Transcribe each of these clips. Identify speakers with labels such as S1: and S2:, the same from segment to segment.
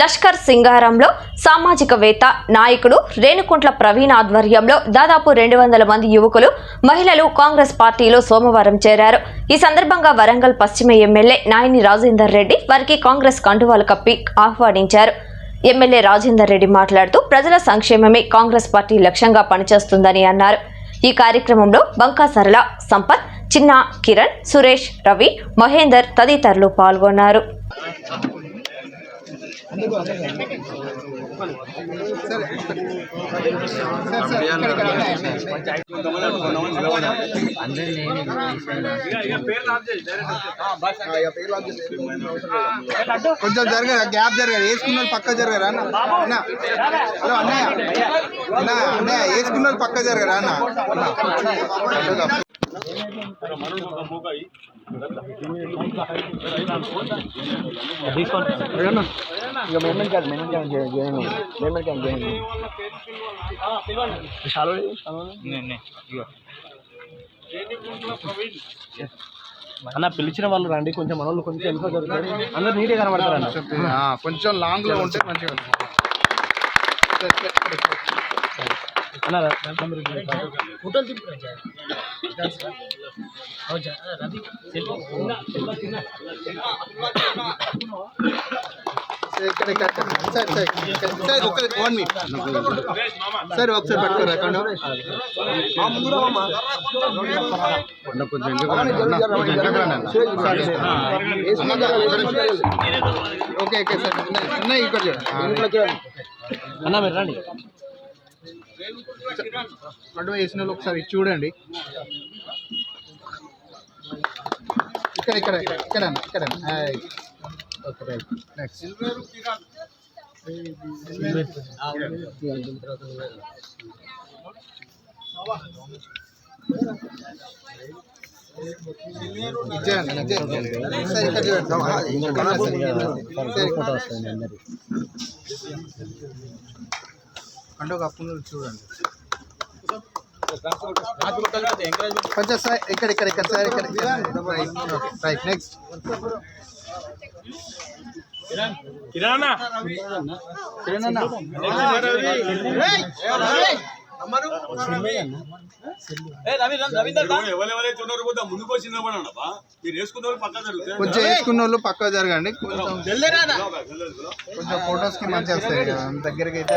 S1: లష్కర్ సింగారంలో సామాజికవేత్త నాయకుడు రేణుకుంట్ల ప్రవీణ్ ఆధ్వర్యంలో దాదాపు రెండు వందల మంది యువకులు మహిళలు కాంగ్రెస్ పార్టీలో సోమవారం చేరారు. ఈ సందర్భంగా వరంగల్ పశ్చిమ ఎమ్మెల్యే నాయని రాజేందర్ రెడ్డి వారికి కాంగ్రెస్ కండువాలు కప్పి ఆహ్వానించారు. ఎమ్మెల్యే రాజేందర్ రెడ్డి మాట్లాడుతూ ప్రజల సంక్షేమమే కాంగ్రెస్ పార్టీ లక్ష్యంగా పనిచేస్తుందని అన్నారు. ఈ కార్యక్రమంలో బంకా సరళ సంపత్ చిన్న కిరణ్ సురేష్ రవి మహేందర్ తదితరులు పాల్గొన్నారు.
S2: కొంచెం జరగరా గ్యాప్ జరగరా వేసుకున్న వాళ్ళు పక్క జరగరా అన్న? అన్న. హలో అన్నయ్య. అన్న అన్నయ్య వేసుకున్న వాళ్ళు పక్క జరగరా అన్న.
S3: అన్న పిలిచిన వాళ్ళు రండి. కొంచెం మన వాళ్ళు కొంచెం ఎంతో జరుగుతుంది. అందరు నీట్గా కనబడతారు అన్న.
S2: కొంచెం లాంగ్లో ఉంటే మంచిగా ఇక్కడ ఇక్కడ ఇక్కడ. సరే ఒకసారి వన్ మినిట్ సరే ఒకసారి పట్టుకోరా అక్కడ ఓకే ఓకే సార్. అన్న ఇక్కడ చూడండి
S3: అన్న మీరు రండి.
S2: అడ్డు వేసిన వాళ్ళు ఒకసారి చూడండి. ఇక్కడ ఇక్కడ ఇక్కడ ఇక్కడ. Okay right. నెక్స్ట్ ఇచ్చేయండి ఇచ్చేయండి. సరే, ఇక్కడ చూడండి. కొంచెం సార్ ఇక్కడ ఇక్కడ ఇక్కడ సార్ ఇక్కడ రైట్ నెక్స్ట్ కొంచెం వేసుకున్న వాళ్ళు పక్క జరగండి. కొంచెం కొంచెం ఫొటోస్కి మంచిగా వస్తాయి దగ్గరికి అయితే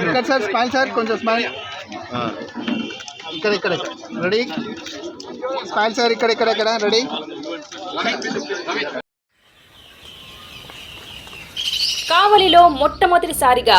S2: ఇక్కడ సార్ స్మైల్ సార్ కొంచెం స్మైల్. ఇక్కడ ఇక్కడ రెడీ? స్మైల్ సార్ ఇక్కడ ఇక్కడ ఇక్కడ. రెడీ?
S4: కావలిలో మొట్టమొదటిసారిగా